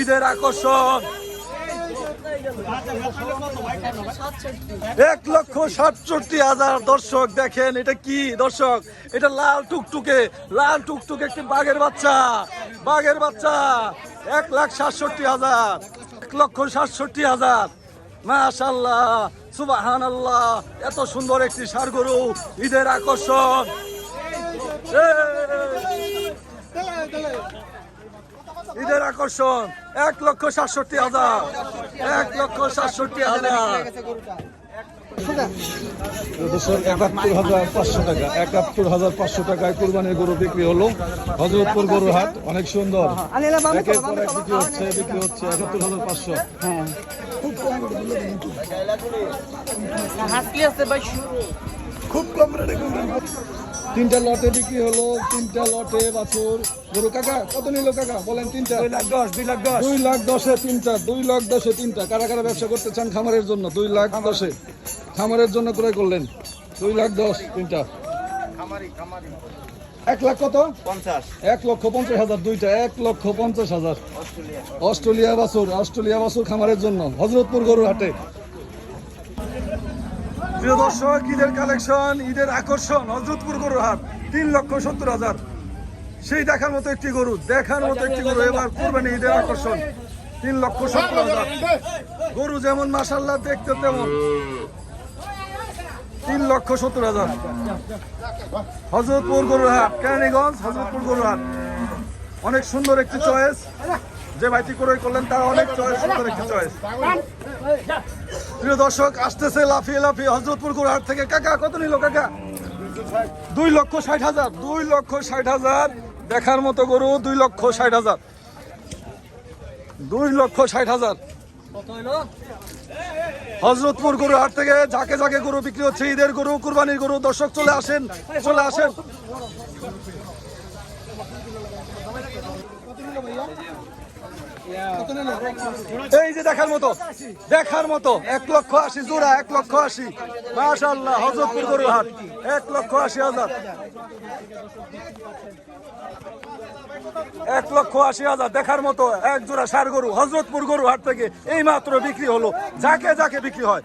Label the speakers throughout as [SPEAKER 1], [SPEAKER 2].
[SPEAKER 1] ঈদের আকর্ষণ। এক লক্ষ সাতষট্টি হাজার দর্শক দেখেন, এটা কি দর্শক? এটা লাল টুকটুকে লাল টুকটুকে একটি বাঘের বাচ্চা বাঘের বাচ্চা, এক লাখ সাতষট্টি হাজার, এক লক্ষ সাতষট্টি হাজার। মাশাল্লাহ সুবাহান আল্লাহ এত সুন্দর একটি সার গরু ঈদের আকর্ষণ! ঈদের আকর্ষণ এক লক্ষ সাতষট্টি হাজার এক লক্ষ সাতষট্টি হাজার। একাত্তর হাজার পাঁচশো টাকা একাত্তর হাজার পাঁচশো টাকায় কোরবানির গরু বিক্রি হলো। হজরতপুর গরুর হাট অনেক সুন্দর। একের পর এক বিক্রি হচ্ছে বিক্রি হচ্ছে একাত্তর হাজার পাঁচশো। তিনটা লটে বিক্রি হলো তিনটা লটে বাছুর। গরু কাকা কত নিল কাকা? বলেন তিনটা। দুই লাখ দশ দুই লাখ দশ। দুই লাখ দশে তিনটা দুই লাখ দশে তিনটা। কারা কারা ব্যবসা করতে চান খামারের জন্য? দুই লাখ দশে। খামারের জন্য ক্রয় করলেন। দুই লাখ দশ তিনটা। এক লাখ কত?
[SPEAKER 2] পঞ্চাশ।
[SPEAKER 1] এক লক্ষ পঞ্চাশ হাজার দুইটা। এক লক্ষ পঞ্চাশ হাজার। অস্ট্রেলিয়া বাছুর অস্ট্রেলিয়া বাছুর খামারের জন্য। হজরতপুর গরুর হাটে। প্রিয় দর্শক, ঈদের কালেকশন, ঈদের আকর্ষণ হজরতপুর গরুর হাট, তিন লক্ষ সত্তর হাজার। সেই দেখার মতো একটি গরু, দেখার মতো একটি গরু, এবার কোরবানি ঈদের আকর্ষণ, তিন লক্ষ সত্তর হাজার। গরু যেমন মাসাল্লাহ দেখতে তেমন। তিন লক্ষ সত্তর হাজার। হজরতপুর গরুর হাট, কেরানীগঞ্জ, হজরতপুর গরুর হাট। অনেক সুন্দর একটি চয়েস। যে ভাইটি ক্রয় করলেন, তার অনেক চয়েস একটি চয়েস প্রিয় দর্শক, আসতেছে লাফিয়ে লাফিয়ে হজরতপুর গোরহাট থেকে। কাকা, কত নিল কাকা? দুই লক্ষ ষাট হাজার, দুই লক্ষ ষাট হাজার। দেখার মতো গরু, দুই লক্ষ ষাট হাজার। দুই লক্ষ ষাট হাজার। হজরতপুর গরু হাট থেকে ঝাঁকে ঝাঁকে গরু বিক্রি হচ্ছে। ঈদের গরু, কুরবানির গরু। দর্শক, চলে আসেন চলে আসেন। এই যে দেখার মতো দেখার মতো, এক লক্ষ আশি জোড়া, এক লক্ষ আশি। হজরতপুর এক লক্ষ আশি হাজার। এক লক্ষ আশি হাজার, দেখার মতো এক জোড়া সার গরু, হজরতপুর গরু হাট থেকে এই মাত্র বিক্রি হলো, যাকে যাকে বিক্রি হয়।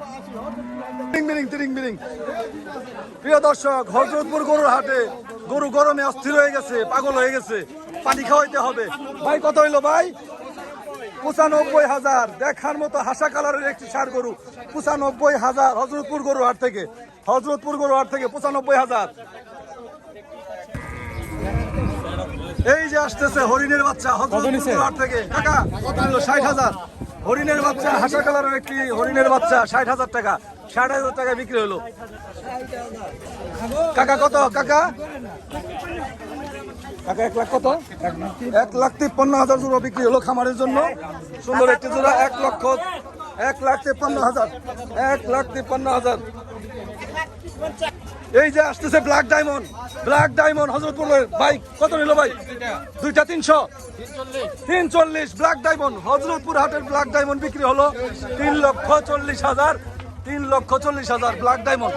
[SPEAKER 1] প্রিয় দর্শক, হজরতপুর গরুর হাটে গরু গরমে অস্থির হয়ে গেছে, পাগল হয়ে গেছে। পানি খাওয়াইতে হবে। ভাই, কত হইল ভাই? পঁচানব্বই হাজার। দেখার মতো হাসা কালারের একটি সার গরু। পঁচানব্বই হাজার। হজরতপুর গরু হাট থেকে। হজরতপুর গরু হাট থেকে পঁচানব্বই হাজার। এই যে আসতেছে হরিণের বাচ্চা হজরতপুর গরু হাট থেকে। হলো ষাট হাজার। হরিণের বাচ্চা, হাসা কালারের একটি হরিণের বাচ্চা, ষাট হাজার টাকা। ষাট হাজার টাকা বিক্রি হলো। কাকা, কত? কাকা? এক লাখ কত? এক লাখ তিপ্পান্ন হাজার জোড়া বিক্রি হলো খামারের জন্য। সুন্দর একটি জোড়া, এক লক্ষ, এক লাখ তিপ্পান্ন হাজার, এক লাখ তিপ্পান্ন হাজার। এই যে আসতেছে ব্ল্যাক ডায়মন্ড ব্ল্যাক ডায়মন্ড হজরতপুরের বাইক, কত নিল ভাই? দুইটা তিনশো। তিন চল্লিশ ব্ল্যাক ডায়মন্ড হজরতপুর হাটের ব্ল্যাক ডায়মন্ড বিক্রি হলো তিন লক্ষ চল্লিশ হাজার, তিন লক্ষ চল্লিশ হাজার ব্ল্যাক ডায়মন্ড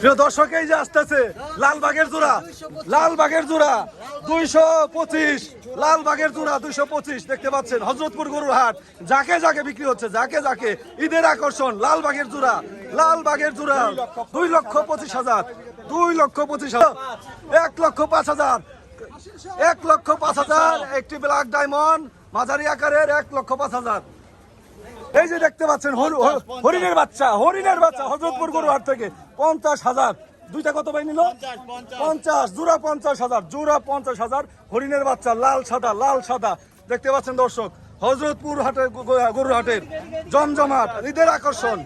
[SPEAKER 1] প্রিয় দর্শক, এই যে আসতেছে লালবাগের জোড়া লালবাগের জোড়া, দুইশো পঁচিশ, লালবাগের জোড়া, দুইশো পঁচিশ, দেখতে পাচ্ছেন, হজরতপুর গরুর হাট, যাকে যাকে বিক্রি হচ্ছে, যাকে যাকে, ঈদের আকর্ষণ, লালবাগের জোড়া লালবাগের জোড়া, দুই লক্ষ পঁচিশ হাজার, দুই লক্ষ পঁচিশ হাজার, এক লক্ষ পাঁচ হাজার, এক লক্ষ পাঁচ হাজার, একটি ব্ল্যাক ডায়মন্ড মাঝারি আকারের এক লক্ষ পাঁচ হাজার। এই যে দেখতে পাচ্ছেন হরিণের বাচ্চা হরিণের বাচ্চা হজরতপুর গরুহাট থেকে। পঞ্চাশ হাজার। দুইটা কত ভাই নিল? পঞ্চাশ জোড়া পঞ্চাশ হাজার জোড়া পঞ্চাশ হাজার। হরিণের বাচ্চা লাল সাদা লাল সাদা। দেখতে পাচ্ছেন দর্শক হজরতপুর হাটের গরুহাটের জমজমাট ঈদের আকর্ষণ।